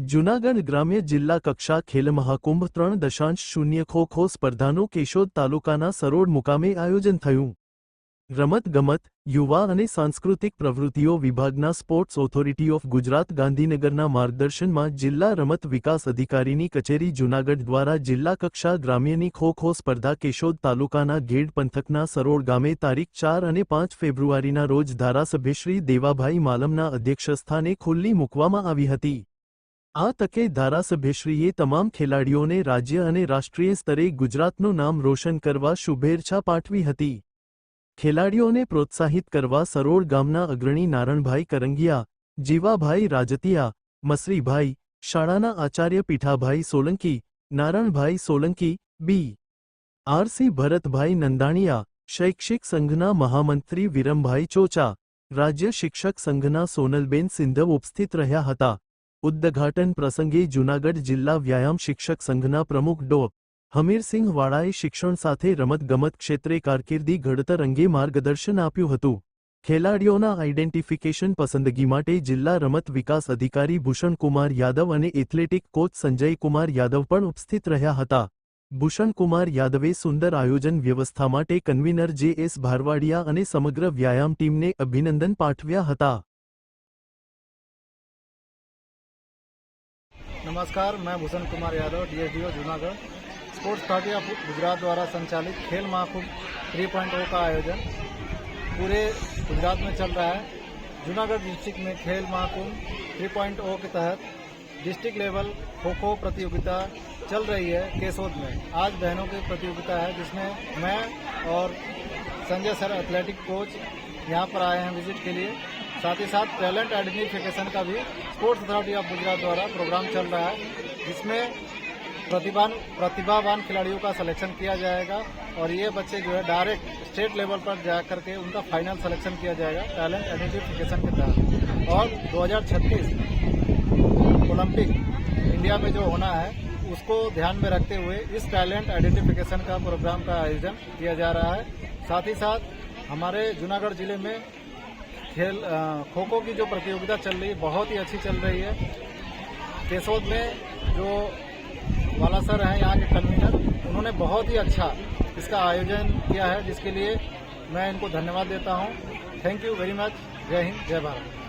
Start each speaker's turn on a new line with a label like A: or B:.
A: જૂનાગઢ ગ્રામ્ય જિલ્લા કક્ષા ખેલ મહાકુંભ ત્રણ દશાંશ શૂન્ય ખો ખો સ્પર્ધાનું કેશોદ તાલુકાના સરોડ મુકામે આયોજન થયું. રમતગમત, યુવા અને સાંસ્કૃતિક પ્રવૃત્તિઓ વિભાગના સ્પોર્ટ્સ ઓથોરિટી ઓફ ગુજરાત ગાંધીનગરના માર્ગદર્શનમાં જિલ્લા રમત વિકાસ અધિકારીની કચેરી જૂનાગઢ દ્વારા જિલ્લા કક્ષા ગ્રામ્યની ખો ખો સ્પર્ધા કેશોદ તાલુકાના ગેડ પંથકના સરોડ ગામે તારીખ ચાર અને પાંચ ફેબ્રુઆરીના રોજ ધારાસભ્ય શ્રી દેવાભાઈ માલમના અધ્યક્ષસ્થાને ખુલ્લી મૂકવામાં આવી હતી. આ તકે ધારાસભ્યશ્રીએ તમામ ખેલાડીઓને રાજ્ય અને રાષ્ટ્રીય સ્તરે ગુજરાતનું નામ રોશન કરવા શુભેચ્છા પાઠવી હતી. ખેલાડીઓને પ્રોત્સાહિત કરવા સરોળ ગામના અગ્રણી નારણભાઈ કરંગિયા, જીવાભાઈ રાજતિયા, મસરીભાઈ, શાળાના આચાર્ય પીઠાભાઈ સોલંકી, નારણભાઈ સોલંકી, બી. આરસી ભરતભાઈ નંદાણીયા, શૈક્ષિક સંઘના મહામંત્રી વિરમભાઈ ચોચા, રાજ્ય શિક્ષક સંઘના સોનલબેન સિંધવ ઉપસ્થિત રહ્યા હતા. ઉદ્ઘાટન પ્રસંગે જૂનાગઢ જિલ્લા વ્યાયામ શિક્ષક સંઘના પ્રમુખ ડો. હમીરસિંહ વાળાએ શિક્ષણ સાથે રમતગમત ક્ષેત્રે કારકિર્દી ઘડતર અંગે માર્ગદર્શન આપ્યું હતું. ખેલાડીઓના આઇડેન્ટિફિકેશન પસંદગી માટે જિલ્લા રમત વિકાસ અધિકારી ભૂષણકુમાર યાદવ અને એથ્લેટિક કોચ સંજયકુમાર યાદવ પણ ઉપસ્થિત રહ્યા હતા. ભૂષણકુમાર યાદવે સુંદર આયોજન વ્યવસ્થા માટે કન્વીનર જે એસ ભારવાડિયા અને સમગ્ર વ્યાયામ ટીમને અભિનંદન પાઠવ્યા હતા.
B: नमस्कार, मैं Bhushan Kumar Yadav DSDO Junagadh. Sports authority of Gujarat द्वारा संचालित खेल महाकुंभ 3.0 का आयोजन पूरे गुजरात में चल रहा है। जूनागढ़ डिस्ट्रिक्ट में खेल महाकुंभ 3.0 के तहत डिस्ट्रिक्ट लेवल खो खो प्रतियोगिता चल रही है केसोद में। आज बहनों की प्रतियोगिता है, जिसमें मैं और संजय सर एथलेटिक कोच यहाँ पर आए हैं विज़िट के लिए। साथ ही साथ टैलेंट आइडेंटिफिकेशन का भी स्पोर्ट्स अथॉरिटी ऑफ़ गुजरात द्वारा प्रोग्राम चल रहा है, जिसमें प्रतिभान, प्रतिभावान खिलाड़ियों का सिलेक्शन किया जाएगा और ये बच्चे जो है डायरेक्ट स्टेट लेवल पर जा करके उनका फाइनल सिलेक्शन किया जाएगा टैलेंट आइडेंटिफिकेशन के तहत। और 2036 ओलंपिक इंडिया में जो होना है, उसको ध्यान में रखते हुए इस टैलेंट आइडेंटिफिकेशन का प्रोग्राम का आयोजन किया जा रहा है। साथ ही साथ हमारे जूनागढ़ ज़िले में खेल खो खो की जो प्रतियोगिता चल रही है, बहुत ही अच्छी चल रही है। केसोद में जो वाला सर हैं यहाँ के कन्वीनर, उन्होंने बहुत ही अच्छा इसका आयोजन किया है, जिसके लिए मैं इनको धन्यवाद देता हूँ। थैंक यू वेरी मच जय हिंद, जय भारत।